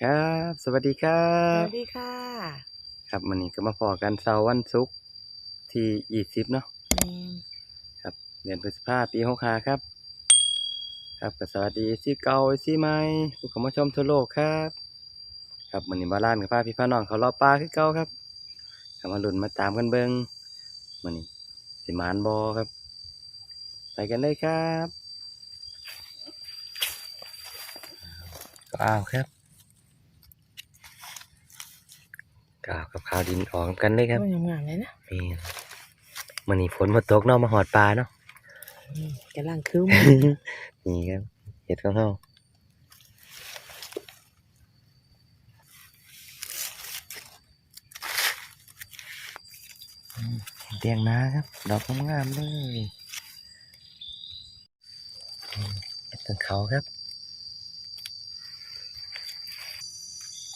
ครับ สวัสดีครัสบ วัสดีค่ะครับวันนี้ก็มาพอกันเสาร์วันศุกร์ที่ยี่สิบเนาะแม่นครับเดือนพฤษภาปีหกห้าครับ ครับก็สวัสดีซีเก่าซีใหม่ผู้เข้ามาชมทั่วโลกครับ ครับวันนี้บาลานกับพาพี่พาน้องเขารอปลาคือเก่าครับเขามาลุ้นมาตามกันเบิงวันนี้สิหมานบอครับ ไปกันเลยครับก็อ้าวครับ กล่าวกับข่าวดินออกกันเลยครับโอ้ยงามๆเลยนะนี่มันนี่ฝนมาตกเนาะมาหอดปลาเนาะอืมกำลังคืมนี่ครับเห็ดของเขาอืมเตียงนาครับ ดอกงามๆเลยอืมเห็ดของเขาครับ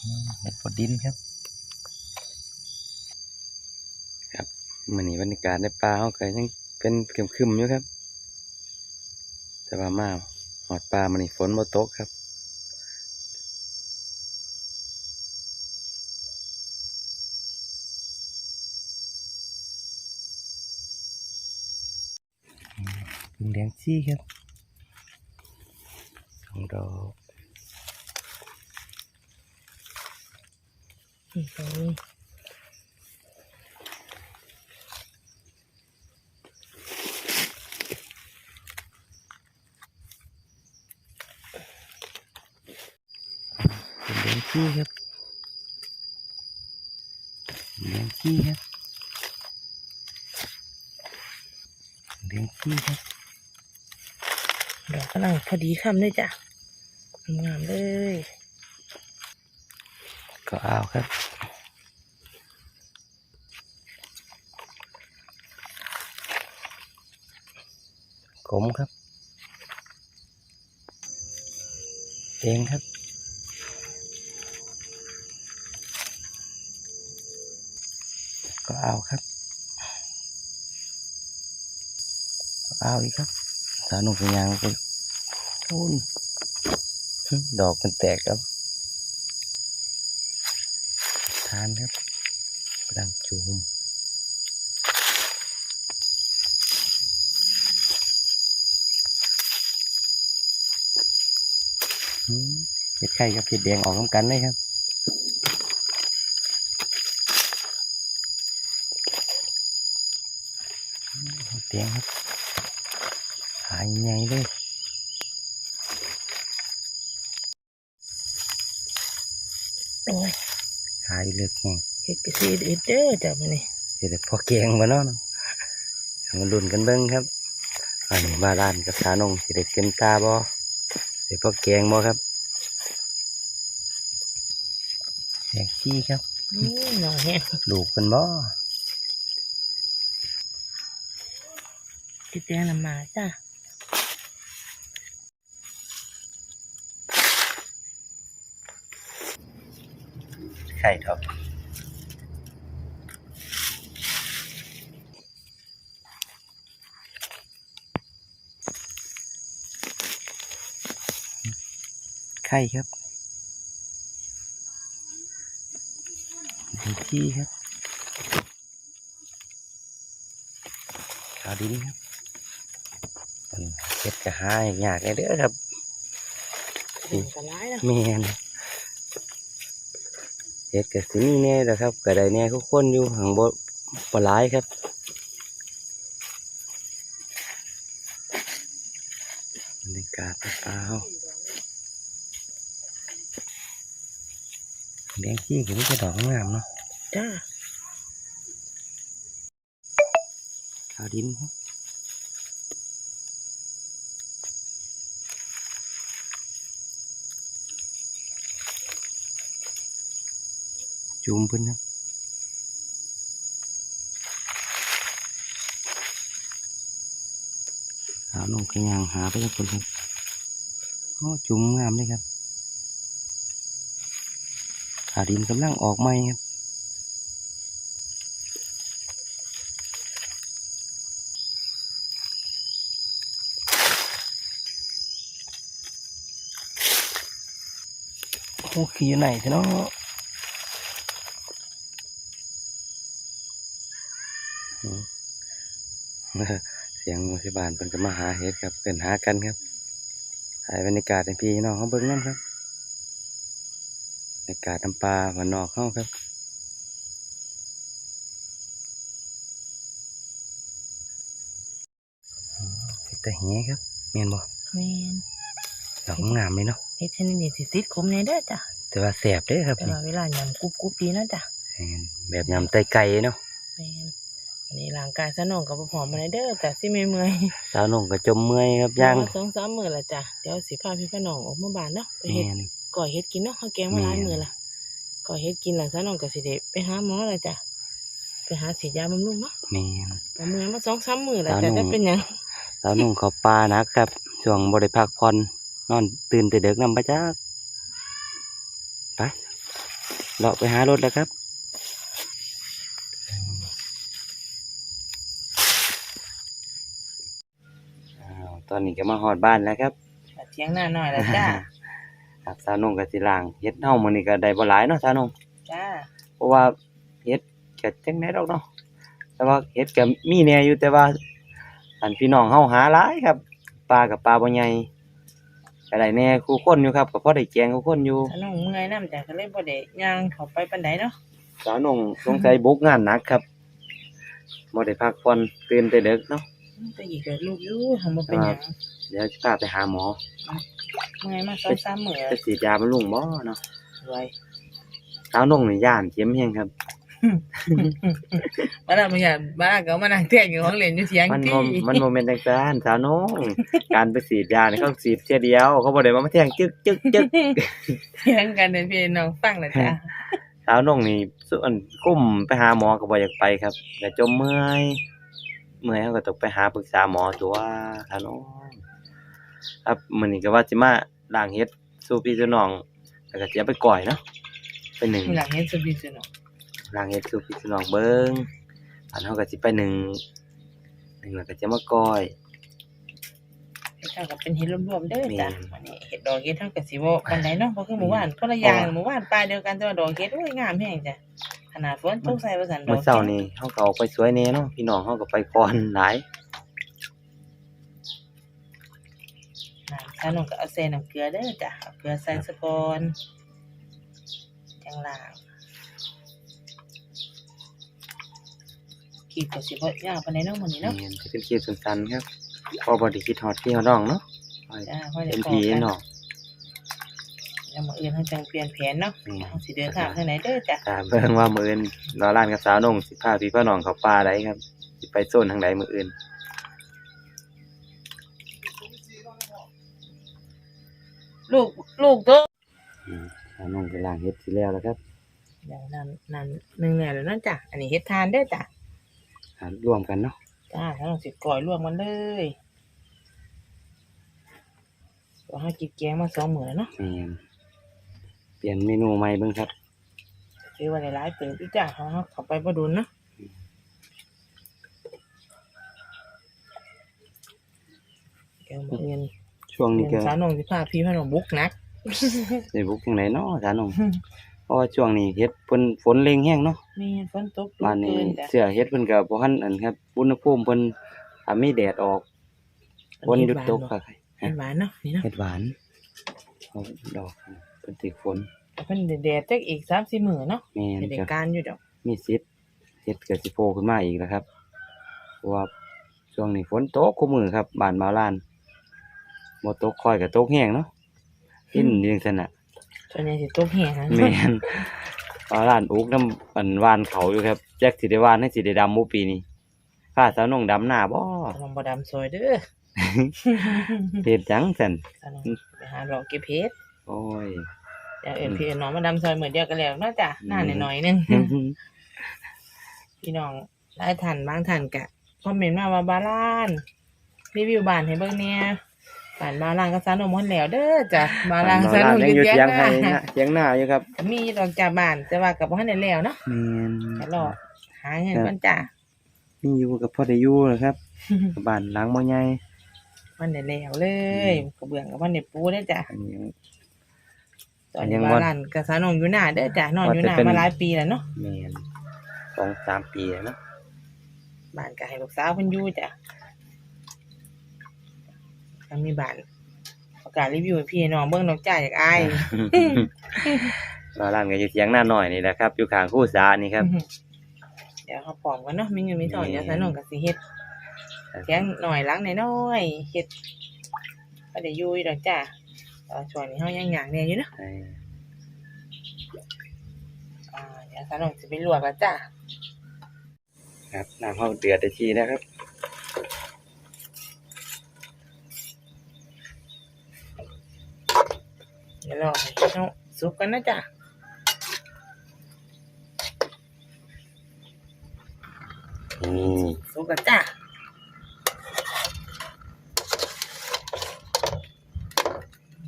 อืมเห็ดปดดินครับ ครับ มันนี่บรรยากาศในป่าเขาก็ยังเป็นครึมๆอยู่ครับ แต่ว่ามาหอดปลามันนี่ฝนมาตกครับพึ่งแดงซี่ครับสองดอกอืมตรงนี้พึ่ง แดงซี่ครับพึ่งแดงซี่ครับพึ่งแดงซี่ครับดอกกำลังพอดีคำเลยจ้ะงามๆเลย ก็อ้าวครับขมครับเองครับ เอาครับเอาอีกครับสาหนุ่มพยางไปทุ่นดอกมันแตกครับ ทานครับกำลังจูมเห็ดไข่กับเห็ดแดงออกน้ำกันเลยครับ อืมเห็ด แดงครับหายใหญ่เลยโอ้ยหายเลือกแห้งเฮ็ดกระซีเอ็ดเด้อจ้ะมันนี่เดี๋ยวพอแกงมาเนาะมาลุ้นกันเบิ้งครับอันนี้บาลานกับสานงสิได้เกินตาบ่เดี๋ยวพอแกงบ่ครับแดงขี้ครับ นี่หน่อยแฮะลูกเป็นบ่ติ ดแดงน้ำมาจ้ะไข่เถอะไข่ครับแดงขี้ครับขาวดินครับอัน เก็ดกระหายยากเลยเด้อครับเห็นกันร้ายแล้วแม่นเฮ็ดก็สิมีแน่แหละครับก็ได้แน่ทุกคนอยู่หังบ่บ่หลายครับบรรยากาศเปล่าแดงขี้ก็มีแต่ดอกงามเนาะจ้าขาวดินครับ จุ่มเพิ่นครับหาลงกระยางหาไปทุกคนครับโอ้จุ่มงามเลยครับขาดินกำลังออกใหม่ครับโอ้ขี่อยู่ไหนเนาะอืม เสียงโมสิบานเพิ่นก็มาหาเห็ดครับเพิ่นหากันครับถ่ายบรรยากาศให้พี่น้องเขาเบิ่งน้ำครับบรรยากาศน้ำปลาวันนอกเขาครับอืมเห็ดแต่แหครับเมียนบ่แม่นดอกงามเลยเนาะเฮ็ดชนิดนี้สิติดคมในเด้อจ้ะแต่ว่าแสบเด้อครับแต่นี่ว่าเวลายำกรุบกรุบดีเนาะจ้ะแม่นแบบยำไตไก่เนาะแม่น อันนี้ร่างกายสนองกับบ่พร้อมมาเด้อจ้ะสิไม่เมื่อยสาวนงก็จมเมื่อยครับย่างประมณสองสามมื้อละจ้ะเดี๋ยวสิพาพี่พี่น้องออกมาบ้านเนาะไปแมเฮ็ดนก่อยเฮ็ดกินเนาะเฮาแกงมาหลายแม่น มื้อละก่อยเฮ็ดกินแล้วสนองก็สิได้ไปหาหมอละจ้ะไปหาฉีดยาบำรุงเนาะแมนประเมื่อยมาสองสามมื้อละสาวจ้ะหนุ่แต่มเป็นหยังสาวนงเขาปลานะครับช่วงบริพักผ่อนนอนตื่นแต่เด็กนำไปจ้าไปเลาะไปหารถแล้วครับ อ้าวตอนนี้ก็มาหอดบ้านแล้วครับเถียงหน้าหน่อยละจ้ะครับสาวนงกับสิลางเฮ็ดเฮามื้อนี้ก็ได้บ่หลายเนาะสาวนงจ้าเพราะว่าเฮ็ดก็จังได๋ดอกเนาะแต่ว่าเฮ็ดก็มีแหน่อยู่แต่ว่า อันพี่น้องเฮาหาหลายครับปลากับปลาบ่ใหญ่ก็ได้แหน่คู่คนอยู่ครับก็พอได้แจงคู่คนอยู่สนองเมื่อยน้ำจ้ะก็เลยบ่ได้ย่างเข้าไปปานใดเนาะสาวนงสงสัยบุกงานหนักครับบ่ได้พักผ่อนตื่นแต่ดึกเนาะ แต่อีกก็ลูกอยู่ทำบ่เป็นหยังเดี๋ยวสิพาไปหาหมอเมื่อยมาสองสามมื้อจะฉีดยาบำรุงบ่เนาะรวยสาวนงนี่ย่านเข็มแฮงครับบ้านบ่อยากบ้านก็มานั่งเถียงอยู่ของเล่นอยู่เถียงมันที่บ่มันบ่แม่นจังซั่นสาวนงการไปฉีดยานี่เขาฉีดเที่ยเดียวเขาบ่ได้มาแทงจึกจึกจึกเถียงกันให้พี่น้องฟังนะจ้ะสาวนงนี่ส่วนกุ้มไปหาหมอก็บ่อยากไปครับแต่จมเมื่อย เมื่อยเขาก็ต้องไปหาปรึกษาหมอตัวสาวนงครับมื้อนี้ก็ว่าสิมาล้างเฮ็ดสู่พี่สู่น้องแล้วก็สิเอาไปก่อยเนาะไปหนึ่งหลังเฮ็ดสุบิสุเนาะล้างเฮ็ดสู่พี่สู่น้องเบิ่งอันเฮาก็สิไปหนึ่งหนึ่งแล้วก็จะมาก่อย เฮ็ดเท่ากับเป็นเฮ็ดรวมๆเด้อจ้ะแม่นวันนี้เฮ็ดดอกเฮ็ดเท่ากับสิบ่ปานใดเนาะเพราะคือหมู่บ้านคนละอย่างหมู่บ้านปลายเดียวกันแต่ว่าดอกเฮ็ดโอ้ยงามแฮงจ้ะ ขนาดฝนตกใส่ว่าซั่นดอกเมื่อเช้านี้เฮาก็ออกไปสวยแน่เนาะพี่น้องเฮาก็ไปก่อนหลายน้ำถ้าน้องก็เอาใส่น้ำเกลือเด้อจ้ะเอาเกลือใส่ซะก่อนจังล่างขีดก็สิบ่ยาวปานใดเนาะมื้อนี้เนาะแม่นจะเป็นคลิปสั้นๆครับพอบ่ได้คิดฮอดพี่ฮอดน้องเนาะจ้าพอได้เป็นพอผีกันเนาะ แล้วมื้ออื่นเฮาจังเปลี่ยนแผนเนาะนี่เฮาสิเดินทางทางไหนเด้อจ้ะถ้าเบิ่งว่ามื้ออื่นรอร้านกับสาวนงสิพาพี่พ่อน้องเข้าป่าใดครับสิไปโซนทางใดมื้ออื่นลูกลูกโตอืมสาวนงไปล้างเฮ็ดสิแล้วแล้วครับอย่างนั้นนั้นหนึ่งแล้วเนาะจ้ะอันนี้เฮ็ดทานเด้อจ้ะหารวมกันเนาะจ้าถ้าลองสิก่อยรวมกันเลยว่าให้กินแกงมาสองมื้อแล้วเนาะ แม่น เปลี่ยนเมนูใหม่เบิ่งครับซื้อว่าหลายๆเติบอยู่จ้ะเพราะเฮาเข้าไปบ่โดนเนาะแกงมื้ออื่นช่วงนี้ก็เรียนสาวนงสิพาพี่พาน้องบุกนักได้บุกจังไดเนาะสาวนงเพราะว่าช่วงนี้เฮ็ดเพิ่นฝนเร่งแฮงเนาะมีฝนตกบ้านนี้เกิจ้ะเสื้อเฮ็ดเพิ่นก็บ่ทันอันครับอุณหภูมิเพิ่นถ้ามีแดดออกฝนหยุดตกค่ะเห็ดหวานเนาะนี่เนาะเฮ็ดหวานเอาดอก เพิ่นติดฝนแต่เพิ่นแดดๆจักอีก3-4มื้อเนาะแม่นสิได้ก็การอยู่ดอกมีสิทธิ์เฮ็ดเกิดสิโผล่ขึ้นมาอีกแล้วครับเพราะว่าช่วงนี้ฝนตกคุมือครับบ้านมาลานบ่ตกค่อยก็ตกแห้งเนาะกินจังซั่นน่ะ ส่วนใหญ่สิตกแห้งนะแม่นมาลานอุกน้ำอันวานเขาอยู่ครับแจ็คสิได้วานให้สิได้ดำบ่ปีนี้ข้าสาวนงดำหน้าบ่ลองบ่ดำซอยเด้อเฮ็ดจังซั่นสาวนงไปหาดอกเก็บเฮ็ดโอ้ย เดี๋ยวเอิ้นพี่เอิ้นน้องมาดำซอยมื้อเดียวก็แล้วเนาะจ้ะหน้าหน่อยๆนึงพี่น้องหลายท่านบางท่านก็คอมเมนต์มาว่าบาลานรีวิวบ้านให้เบิ่งแหน่บ้านบาลานกับสาวนงหมดแล้วเด้อจ้ะบาลานกับสาวนงยังอยู่เถีเถียงหให้น้านะเถียงหน้าอยู่ครับก็มีดอกจากบ้านแต่ว่ากับบ่ทันได้แล้วเนาะแม่นก็รอหาเงินก่อนจ้ะมีอยู่กับพ่อได้อยู่นะครับกับบ้านหลังบ่ใหญ่มันได้แล้วเลยกระเบื้องกับมันได้ปูได้อจ้ะ อันนี้สตอนยันี้งบ้าวันร้านกับสาวนงอยู่หน้าเด้อจ้ะนอนอยู่หน้าว่าจะเป็นมาหลายปีแล้วเนาะแม่นสองสามปีแล้วเนาะบ้านก็ให้ลูกสาวเพิ่นอยู่จ้ะก็มีบ้านประกาศรีวิวให้พี่น้องเบิ่งน้องจ้าอยากอายมาร้านก็อยู่เสียงหน้าหน่อยนี่แหละครับ อยู่ข้างคู่สานี่ครับ เดี๋ยวเขาปลอมกันเนาะมีเงินมีทองเดี๋ยวสาวนงก็สิเฮ็ดเสียงหน่อยหลังน้อยๆเฮ็ดก็ได้อยู่อีดอกจ้ะ เออช่วงนี้เฮายังหยางแน่อยู่เนาะเอออ่าเดี๋ยวสาวนงสิไปลวกแล้วจ้ะครับน้ำเข้าเดือดได้ทีนะครับเดี๋ยวรอให้เฮาสุกกันนะจ้ะ นี่ สุกแล้วจ้ะ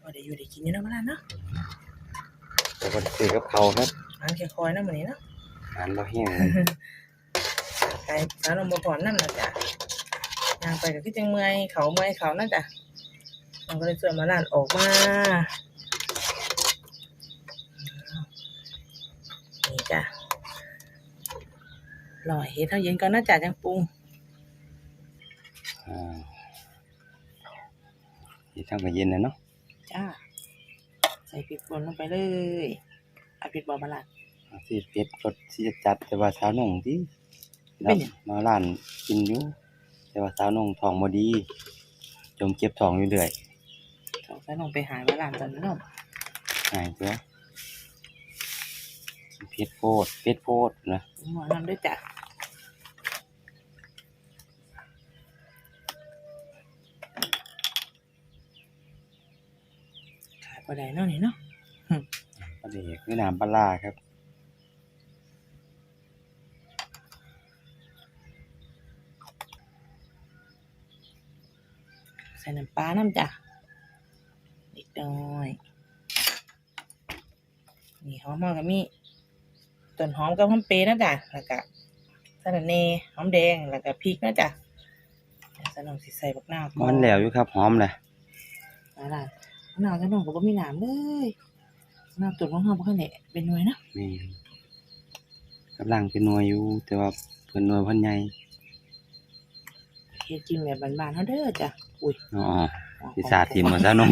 พอได้อยู่ได้กินอยู่เนาะมาแล้วเนาะ แล้วก็ซื้อกับเขาวครับอันแค่คอยเนาะมื้อนี้เนาะอ่านบ่แห้งไก่สาวนมบ่พรนั่นล่ะจ้ะย่างไปก็คือจังเมื่อยเขาเมื่อยเขานั่นจ้ะมันก็เลยชวนมาร้านออกมานี่จ้ะรอให้เฮ็ดเท่าเย็นก่อนนะจ้ะจังปรุงอ่าที่ทำกับเย็นนะเนาะจ้าใส่พริกป่นลงไปเลยเอาพริกบอมาละสีเผ็ดรสสีจัด แต่ว่าสาวหนงที่เป็นหยัง มาร้านกินอยู่แต่ว่าสาวหนงท้องบ่ดี จมเจ็บท้องอยู่เรื่อยสงสัยลงไปหามาลานตอนนี้เนาะหายตัวเผ็ดโพดเผ็ดโพดนะหมอน้ำด้วยจ้ะขายปลาไดเนาะนี่เนาะ ก็เด็กคือน้ำปลาร้าครับใส่น้ำปลาน้ำจ้ะนิดหน่อยนี่หอมหอมกับมีต้นหอมกับหอมเปรย์นะจ๊ะแล้วก็สะระเนหอมแดงแล้วก็พริกนะจ๊ะเดี๋ยวสนองสิใส่บักนาวก่อมันนแล้วอยู่ครับหอมเลย มาล่ะบักนาวสนองก็บ่มีหนามเลย บักนาวตุ่นของเฮาบ่คันได้เป็นหน่วยนะนี่กำลังเป็นหน่วยอยู่ แต่ว่าเพิ่นหน่วยเพิ่นใหญ่เฮ็ดกินแบบบ้านๆเฮาเด้อจ้ะอุ้ยอ๋อสิสาทิมมาซะนม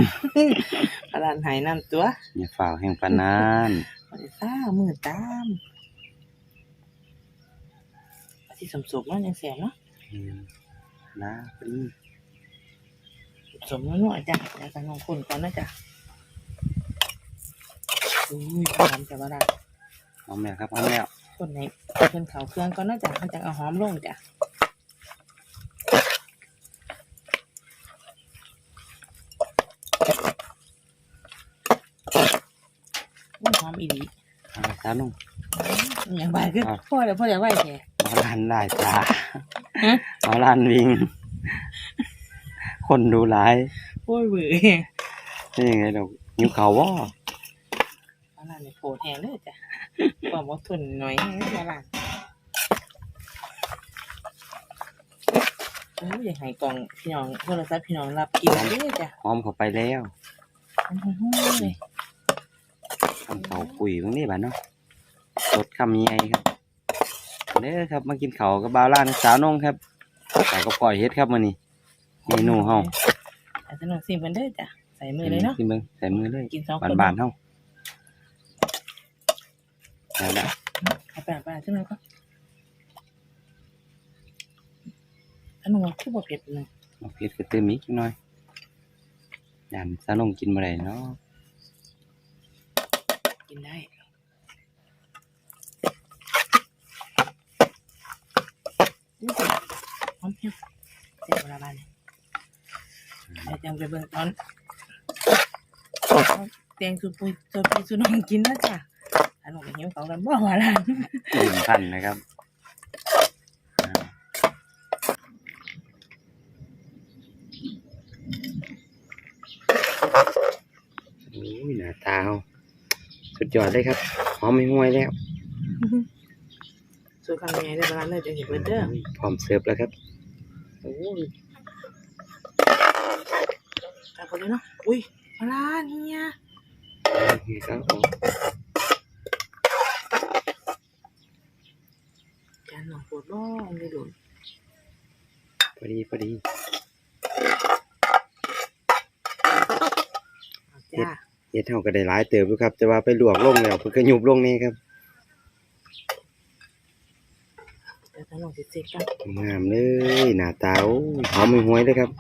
ตลาดไหน้ำตัวอย่าฝ่าวแห่งปานนานบ่ได้ซ่ามือตามอาสิสมๆเนาะจังแซ่บเนาะอืมนะเป็น สมนัวๆจ้ะแล้วก็น้องคนก่อนนะจ๊ะ อุ้ยหอมจะบ่ได้หอมแล้วครับหอมแล้วคนไหนเพิ่นเขาเครื่องก่อนนะจ๊ะมันจะเอาหอมลงจ้ะอุ้ยหอมอีหลีเอาซะนมอหย่างไรคือครับพ่อเดี๋ยวพ่อเดี๋ยวไหวแกเอาล้านได้จ้าฮะเอาล้านวิ่ง คนดูหลายโอ้ยเบื่อนี่ยังไงดอกนิ้วเขาวบ่มาลานในโผล่แทนเลยจ้ะความอดทนหน่อยให้มาลานโอ้ยอยากให้กล่องพี่น้องโทรศัพท์พี่น้องรับกินเลยจ้ะหอมเข้าไปแล้วมันหุ้ยๆเลยทำเขาปุ๋ยตรงนี้บ้านเนาะสดคำใหญ่ครับเด้อครับมากินเขาวกับบาวล้านสาวนงครับแต่ก็ปล่อยเฮ็ดครับมื้อนี้เมนูเฮาอาจจะลองซิมกันเด้อจ้ะใส่มือเลยเนาะกินเบิ่งใส่มือเลยกินสองบาคนนบานๆเฮา แล้วละเอาไปไปใช่ไหมก็อันนู้นคือบ่เผ็ดเลยเอาเผ็ดก็เติมอีกหน่อยยานสาวนงกินบ่ได้เนาะกินได้นี่จ้ะหอมเพียงเสียเวลาบ้านเนี่ยเดี๋ยวจังไปเบิ่งตอนแตงสุปุยสุปุยสุน้องกินนะจ้ะ อันนู้นหิวเขากันบ่ว่าล่ะหนึ่งพันนะครับอ่าโอ้ยหน้าตาเฮาสุดยอดเลยครับหอมไม่ห่วยแล้วสูตรคำยังไงได้บ้านเลยจังสิเบิ่งเด้อพร้อมเสิร์ฟแล้วครับโอ้ยตามคนเลยเนาะอุ้ยมาลาเนี่ยโอเคครับผม จานหน่อย ปวดบ้องได้ดุนพอดีพอดีเอาจ้าเฮ็ดเฮาก็ได้หลายเติบอยู่ครับ แต่ว่าไปลวกลงแล้วเพิ่นก็ยุบลงนี่ครับเดี๋ยวจานหน่อยสิเซ็กกันงามเลยหน้าตาโอ้ยหอมหวยๆเลยครับ